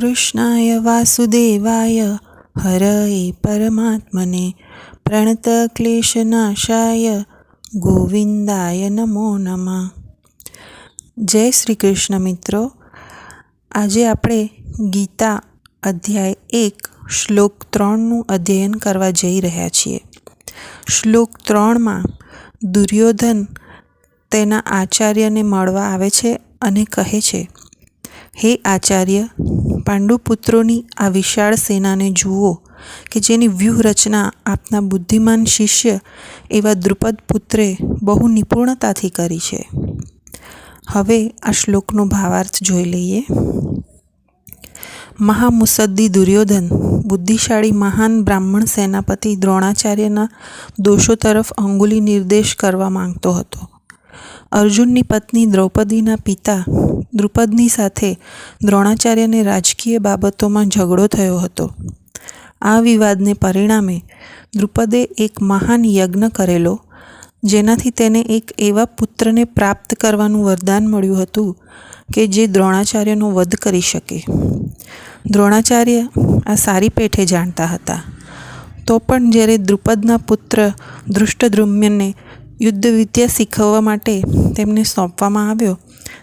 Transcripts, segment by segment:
કૃષ્ણાય વાસુદેવાય હરએ પરમાત્મને પ્રણત ક્લેશનાશાય, ગોવિંદાય નમો નમઃ. જય શ્રી કૃષ્ણ મિત્રો. આજે આપણે ગીતા અધ્યાય એક, શ્લોક ત્રણનું અધ્યયન કરવા જઈ રહ્યા છીએ. શ્લોક ત્રણમાં દુર્યોધન તેના આચાર્યને મળવા આવે છે અને કહે છે હે આચાર્ય, પાંડુપુત્રોની આ વિશાળ સેનાને જુઓ, કે જેની વ્યૂહરચના આપના બુદ્ધિમાન શિષ્ય એવા દ્રુપદ પુત્રે બહુ નિપુણતાથી કરી છે. હવે આ શ્લોકનો ભાવાર્થ જોઈ લઈએ. મહામુસદ્દી દુર્યોધન, બુદ્ધિશાળી મહાન બ્રાહ્મણ સેનાપતિ દ્રોણાચાર્યના દોષો તરફ અંગુલી નિર્દેશ કરવા માંગતો હતો. અર્જુનની પત્ની દ્રૌપદીના પિતા દ્રુપદની સાથે દ્રોણાચાર્યને રાજકીય બાબતોમાં ઝઘડો થયો હતો. આ વિવાદને પરિણામે દ્રુપદે એક મહાન યજ્ઞ કરેલો, જેનાથી તેને એક એવા પુત્રને પ્રાપ્ત કરવાનું વરદાન મળ્યું હતું કે જે દ્રોણાચાર્યનો વધ કરી શકે. દ્રોણાચાર્ય આ સારી પેઠે જાણતા હતા. તો પણ જ્યારે દ્રુપદના પુત્ર ધૃષ્ટદ્રુમ્યને યુદ્ધ વિદ્યા શીખવવા માટે તેમને સોંપવામાં આવ્યો,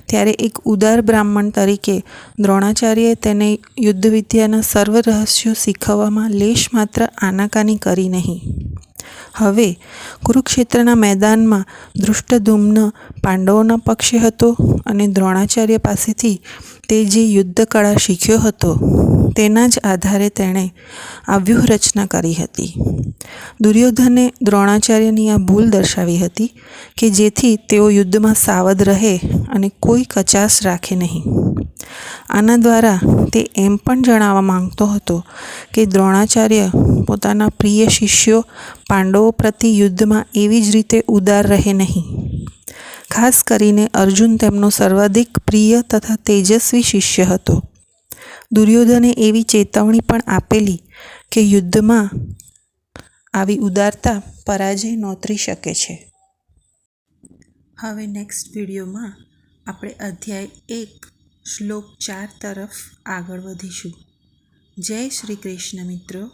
ત્યારે એક ઉદાર બ્રાહ્મણ તરીકે દ્રોણાચાર્યએ તેને યુદ્ધ વિદ્યાના સર્વ રહસ્યો શીખવવામાં લેશ માત્ર આનાકાની કરી નહીં. હવે, કુરુક્ષેત્રના મેદાનમાં દૃષ્ટધૂમ્ન પાંડવોના પક્ષે હતો અને દ્રોણાચાર્ય પાસેથી તે જે યુદ્ધ કળા શીખ્યો હતો, તેના જ આધારે તેણે આ વ્યૂહરચના કરી હતી. દુર્યોધને દ્રોણાચાર્યની આ ભૂલ દર્શાવી હતી કે જેથી તેઓ યુદ્ધમાં સાવધ રહે અને કોઈ કચાશ રાખે નહીં. આના દ્વારા તે એમ પણ જણાવવા માંગતો હતો કે દ્રોણાચાર્ય પોતાના પ્રિય શિષ્યો પાંડવો પ્રતિ યુદ્ધમાં એવી જ રીતે ઉદાર રહે નહીં. ખાસ કરીને અર્જુન તેમનો સર્વાધિક પ્રિય તથા તેજસ્વી શિષ્ય હતો. દુર્યોધને એવી ચેતવણી પણ આપેલી કે યુદ્ધમાં આવી ઉદારતા પરાજય નોતરી શકે છે. હવે નેક્સ્ટ વિડીયોમાં આપણે અધ્યાય એક શ્લોક ચાર તરફ આગળ વધીશું. જય શ્રી કૃષ્ણ મિત્રો.